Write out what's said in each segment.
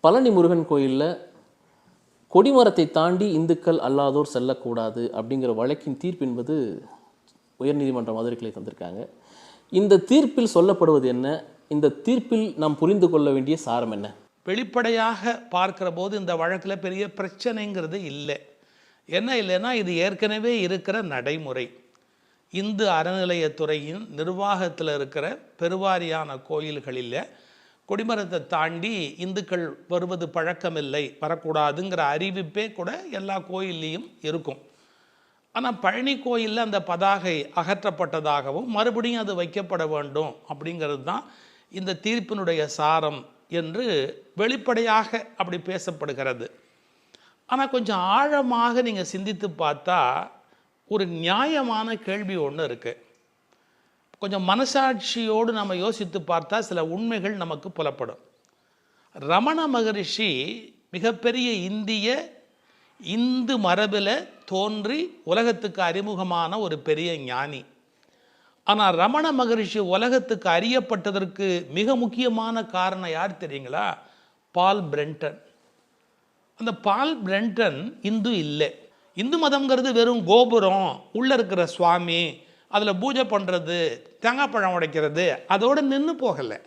பழனி முருகன் கோயிலில் கொடிமரத்தை தாண்டி இந்துக்கள் அல்லாதோர் செல்லக்கூடாது அப்படிங்கிற வழக்கின் தீர்ப்பு என்பது உயர்நீதிமன்ற மதுரை கிளை தந்திருக்காங்க. இந்த தீர்ப்பில் சொல்லப்படுவது என்ன? இந்த தீர்ப்பில் நாம் புரிந்து கொள்ள வேண்டிய சாரம் என்ன? வெளிப்படையாக பார்க்கிற போது இந்த வழக்கில் பெரிய பிரச்சனைங்கிறது இல்லை. என்ன இல்லைன்னா இது ஏற்கனவே இருக்கிற நடைமுறை. இந்து அறநிலையத்துறையின் நிர்வாகத்தில் இருக்கிற பெருவாரியான கோயில்களில் கொடிமரத்தை தாண்டி இந்துக்கள் வருவது பழக்கமில்லை வரக்கூடாதுங்கிற அறிவிப்பே கூட எல்லா கோயில்லையும் இருக்கும். ஆனால் பழனி கோயிலில் அந்த பதாகை அகற்றப்பட்டதாகவும் மறுபடியும் அது வைக்கப்பட வேண்டும் அப்படிங்கிறது தான் இந்த தீர்ப்பினுடைய சாரம் என்று வெளிப்படையாக அப்படி பேசப்படுகிறது. ஆனால் கொஞ்சம் ஆழமாக நீங்கள் சிந்தித்து பார்த்தா ஒரு நியாயமான கேள்வி ஒன்று இருக்குது கொஞ்சம் மனசாட்சியோடு நம்ம யோசித்து பார்த்தா சில உண்மைகள் நமக்கு புலப்படும். ரமண மகரிஷி மிகப்பெரிய இந்திய இந்து மரபில் தோன்றி உலகத்துக்கு அறிமுகமான ஒரு பெரிய ஞானி. ஆனால் ரமண மகரிஷி உலகத்துக்கு அறியப்பட்டதற்கு மிக முக்கியமான காரணம் யார் தெரியுங்களா? Paul Brendon. அந்த பால் பிரெண்டன் இந்து இல்லை. இந்து மதம்ங்கிறது வெறும் கோபுரம் உள்ளே இருக்கிற சுவாமி அதில் பூஜை பண்ணுறது தேங்காய் பழம் உடைக்கிறது அதோடு நின்று போகலை.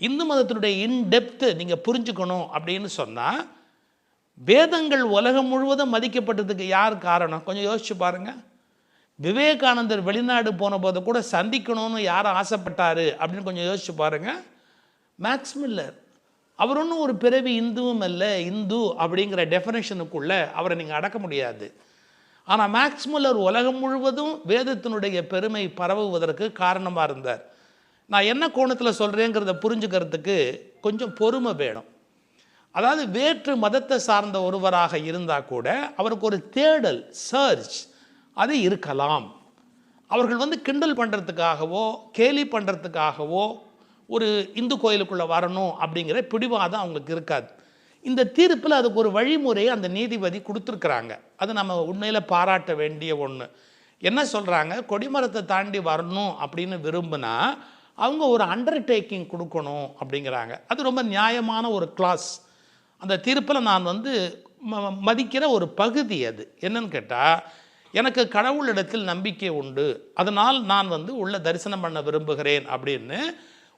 இந்து மதத்தினுடைய இன்டெப்த்து நீங்கள் புரிஞ்சுக்கணும் அப்படின்னு சொன்னால் வேதங்கள் உலகம் முழுவதும் மதிக்கப்பட்டதுக்கு யார் காரணம்? கொஞ்சம் யோசிச்சு பாருங்கள் விவேகானந்தர் வெளிநாடு போன போது கூட சந்திக்கணும்னு யார் ஆசைப்பட்டார் அப்படின்னு கொஞ்சம் யோசிச்சு பாருங்கள் மேக்ஸ் மில்லர் அவர் ஒன்றும் ஒரு பிறவி இந்துவும் அல்ல இந்து அப்படிங்கிற டெஃபனேஷனுக்குள்ளே அவரை நீங்கள் அடக்க முடியாது. ஆனால் மேக்ஸ் மில்லர் உலகம் முழுவதும் வேதத்தினுடைய பெருமை பரவுவதற்கு காரணமாக இருந்தார். நான் என்ன கோணத்தில் சொல்கிறேங்கிறத புரிஞ்சுக்கிறதுக்கு கொஞ்சம் பொறுமை வேணும். அதாவது வேற்று மதத்தை சார்ந்த ஒருவராக இருந்தால் கூட அவருக்கு ஒரு தேடல் சர்ச் அது இருக்கலாம். அவர்கள் வந்து கிண்டல் பண்ணுறதுக்காகவோ கேலி பண்ணுறதுக்காகவோ ஒரு இந்து கோயிலுக்குள்ளே வரணும் அப்படிங்கிற பிடிவாதம் அவங்களுக்கு இருக்காது. இந்த தீர்ப்பில் அதுக்கு ஒரு வழிமுறையை அந்த நீதிபதி கொடுத்துருக்குறாங்க. அது நம்ம உண்மையில் பாராட்ட வேண்டிய ஒன்று என்ன சொல்கிறாங்க கொடிமரத்தை தாண்டி வரணும் அப்படின்னு விரும்பினா அவங்க ஒரு அண்டர்டேக்கிங் கொடுக்கணும் அப்படிங்கிறாங்க. அது ரொம்ப நியாயமான ஒரு கிளாஸ் அந்த தீர்ப்பில் நான் வந்து ம- மதிக்கிற ஒரு பகுதி அது. என்னன்னு கேட்டால் எனக்கு கடவுளிடத்தில் நம்பிக்கை உண்டு. அதனால் நான் வந்து உள்ள தரிசனம் பண்ண விரும்புகிறேன் அப்படின்னு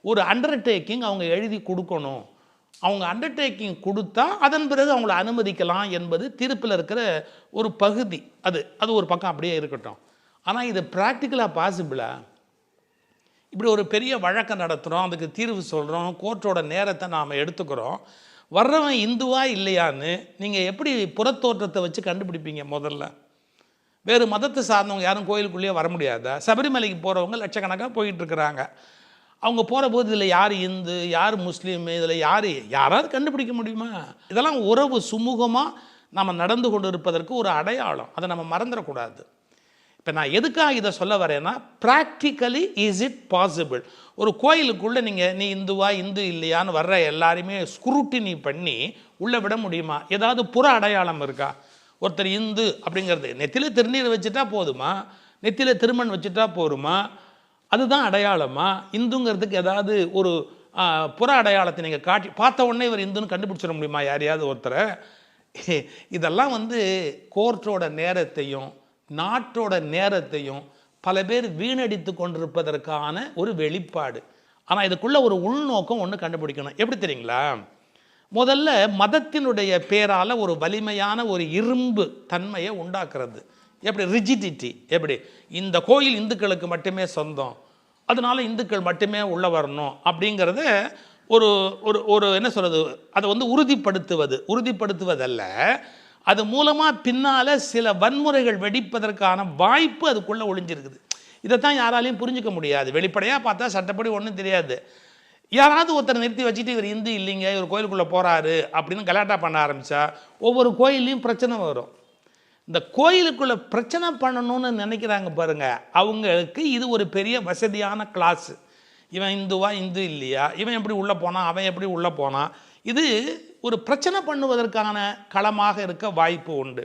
ஒரு அண்டர்டேக்கிங் அவங்க எழுதி கொடுக்கணும். அவங்க அண்டர்டேக்கிங் கொடுத்தா அதன் பிறகு அவங்கள அனுமதிக்கலாம் என்பது தீர்ப்பில் இருக்கிற ஒரு பகுதி. அது அது ஒரு பக்கம் அப்படியே இருக்கட்டும். ஆனால் இது ப்ராக்டிக்கலாக பாசிபிளா இப்படி ஒரு பெரிய வழக்கம் நடத்துகிறோம் அதுக்கு தீர்வு சொல்கிறோம் கோர்ட்டோட நேரத்தை நாம் எடுத்துக்கிறோம். வர்றவன் இந்துவா இல்லையான்னு நீங்கள் எப்படி புறத்தோற்றத்தை வச்சு கண்டுபிடிப்பீங்க முதல்ல? வேறு மதத்தை சார்ந்தவங்க யாரும் கோயிலுக்குள்ளேயே வர முடியாதா? சபரிமலைக்கு போகிறவங்க லட்சக்கணக்காக போயிட்டுருக்கிறாங்க அவங்க போகிற போது இதில் யார் இந்து யார் முஸ்லீம் இதில் யார் யாராவது கண்டுபிடிக்க முடியுமா? இதெல்லாம் உறவு சுமூகமாக நம்ம நடந்து கொண்டு இருப்பதற்கு ஒரு அடையாளம். அதை நம்ம மறந்துடக்கூடாது இப்போ நான் எதுக்காக இதை சொல்ல வரேன்னா ப்ராக்டிக்கலி இஸ் இட் பாசிபிள் ஒரு கோயிலுக்குள்ளே நீங்கள் நீ இந்துவா இந்து இல்லையான்னு வர்ற எல்லாரையுமே ஸ்க்ரூட்டினி பண்ணி உள்ளே விட முடியுமா? ஏதாவது புற அடையாளம் இருக்கா? ஒருத்தர் இந்து அப்படிங்கிறது நெத்தில திருநீர் வச்சுட்டா போதுமா? நெத்தில திருமண் வச்சுட்டா போருமா அதுதான் அடையாளமா? இந்துங்கிறதுக்கு ஏதாவது ஒரு புற அடையாளத்தை நீங்கள் காட்டி பார்த்த உடனே இவர் இந்துன்னு கண்டுபிடிச்சிட முடியுமா? யாரையாவது ஒருத்தரை? இதெல்லாம் வந்து கோர்ட்டோட நேரத்தையும் நாட்டோட நேரத்தையும் பல பேர் வீணடித்து கொண்டிருப்பதற்கான ஒரு வெளிப்பாடு. ஆனால் இதுக்குள்ள ஒரு உள்நோக்கம் ஒன்று கண்டுபிடிக்கணும். எப்படி தெரியுங்களா? முதல்ல மதத்தினுடைய பேரால் ஒரு வலிமையான ஒரு இரும்பு தன்மையை உண்டாக்குறது. எப்படி ரிஜிடிட்டி எப்படி? இந்த கோயில் இந்துக்களுக்கு மட்டுமே சொந்தம். அதனால இந்துக்கள் மட்டுமே உள்ள வரணும் அப்படிங்கிறத ஒரு ஒரு ஒரு என்ன சொல்கிறது அதை வந்து உறுதிப்படுத்துவது. உறுதிப்படுத்துவதல்ல. அது மூலமாக பின்னால் சில வன்முறைகள் வெடிப்பதற்கான வாய்ப்பு அதுக்குள்ளே ஒளிஞ்சிருக்குது. தான் யாராலையும் புரிஞ்சுக்க முடியாது. வெளிப்படையாக பார்த்தா சட்டப்படி ஒன்றும் தெரியாது. யாராவது ஒருத்தரை நிறுத்தி வச்சுட்டு இவர் இந்து இல்லைங்க இவர் கோயிலுக்குள்ளே போகிறாரு அப்படின்னு கலாட்டா பண்ண ஆரம்பித்தா ஒவ்வொரு கோயில்லையும் பிரச்சனை வரும். இந்த கோயிலுக்குள்ளே பிரச்சனை பண்ணணும்னு நினைக்கிறாங்க பாருங்க. அவங்களுக்கு இது ஒரு பெரிய வசதியான கிளாஸ் இவன் இந்துவா இந்து இல்லையா? இவன் எப்படி உள்ளே போனான் அவன் எப்படி உள்ளே போனான் இது ஒரு பிரச்சனை பண்ணுவதற்கான களமாக இருக்க வாய்ப்பு உண்டு.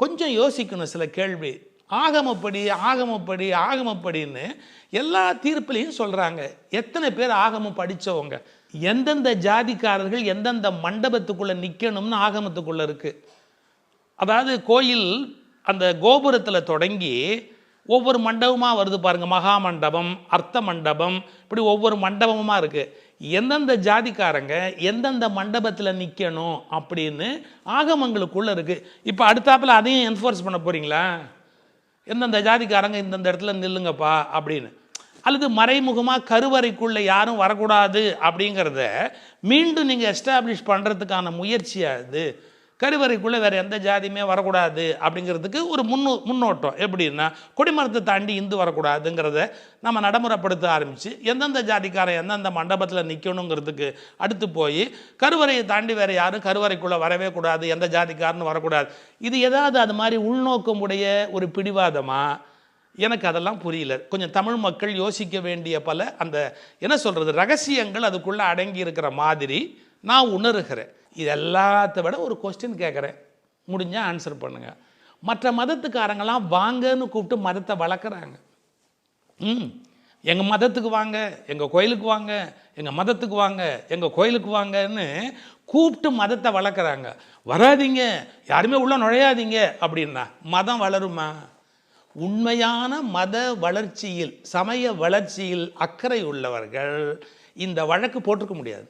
கொஞ்சம் யோசிக்கணும் சில கேள்வி. ஆகமப்படி ஆகமப்படி ஆகமப்படின்னு எல்லா தீர்ப்புலையும் சொல்கிறாங்க எத்தனை பேர் ஆகமம் படித்தவங்க எந்தெந்த ஜாதிக்காரர்கள் எந்தெந்த மண்டபத்துக்குள்ளே நிற்கணும்னு ஆகமத்துக்குள்ளே இருக்குது அதாவது கோயில் அந்த கோபுரத்தில் தொடங்கி ஒவ்வொரு மண்டபமாக வருது பாருங்கள் மகா மண்டபம் அர்த்த மண்டபம் இப்படி ஒவ்வொரு மண்டபமாக இருக்குது எந்தெந்த ஜாதிக்காரங்க எந்தெந்த மண்டபத்தில் நிற்கணும் அப்படின்னு ஆகமங்களுக்குள்ளே இருக்குது இப்போ அடுத்தாப்பில் அதையும் என்ஃபோர்ஸ் பண்ண போகிறீங்களா எந்தெந்த ஜாதிக்காரங்க இந்தந்த இடத்துல நில்லுங்கப்பா அப்படின்னு. அல்லது மறைமுகமாக கருவறைக்குள்ளே யாரும் வரக்கூடாது அப்படிங்கிறத மீண்டும் நீங்கள் எஸ்டாப்ளிஷ் பண்ணுறதுக்கான முயற்சியாக இது? கருவறைக்குள்ளே வேறு எந்த ஜாதியுமே வரக்கூடாது அப்படிங்கிறதுக்கு ஒரு முன்னோ முன்னோட்டம். எப்படின்னா கொடிமரத்தை தாண்டி இந்து வரக்கூடாதுங்கிறத நம்ம நடைமுறைப்படுத்த ஆரம்பித்து எந்தெந்த ஜாதிக்காரன் எந்தெந்த மண்டபத்தில் நிற்கணுங்கிறதுக்கு அடுத்து போய் கருவறையை தாண்டி வேறு யாரும் கருவறைக்குள்ளே வரவே கூடாது எந்த ஜாதிக்காரனும் வரக்கூடாது. இது ஏதாவது அது மாதிரி உள்நோக்கம் உடைய ஒரு பிடிவாதமாக எனக்கு அதெல்லாம் புரியல. கொஞ்சம் தமிழ் மக்கள் யோசிக்க வேண்டிய பல அந்த என்ன சொல்கிறது ரகசியங்கள் அதுக்குள்ளே அடங்கி இருக்கிற மாதிரி நான் உணர்கிறேன். இது எல்லாத்த விட ஒரு கொஸ்டின் கேட்குறேன் முடிஞ்சால் ஆன்சர் பண்ணுங்கள் மற்ற மதத்துக்காரங்களாம் வாங்கன்னு கூப்பிட்டு மதத்தை வளர்க்குறாங்க. ம். எங்கள் மதத்துக்கு வாங்க எங்கள் கோயிலுக்கு வாங்க எங்கள் மதத்துக்கு வாங்க எங்கள் கோயிலுக்கு வாங்கன்னு கூப்பிட்டு மதத்தை வளர்க்குறாங்க. வராதீங்க. யாருமே உள்ளே நுழையாதீங்க அப்படின்னா மதம் வளருமா? உண்மையான மத வளர்ச்சியில் சமய வளர்ச்சியில் அக்கறை உள்ளவர்கள் இந்த வழக்கு போட்டிருக்க முடியாது.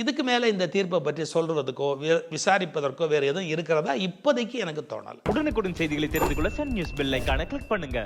இதுக்கு மேலே இந்த தீர்ப்பை பற்றி சொல்றதுக்கோ விசாரிப்பதற்கோ வேறு எதுவும் இருக்கிறதா? இப்போதைக்கு எனக்கு தோணலை. உடனுக்குடன் செய்திகளை தெரிந்து கொள்ள சன் நியூஸ் பெல் ஐக்கான கிளிக் பண்ணுங்க.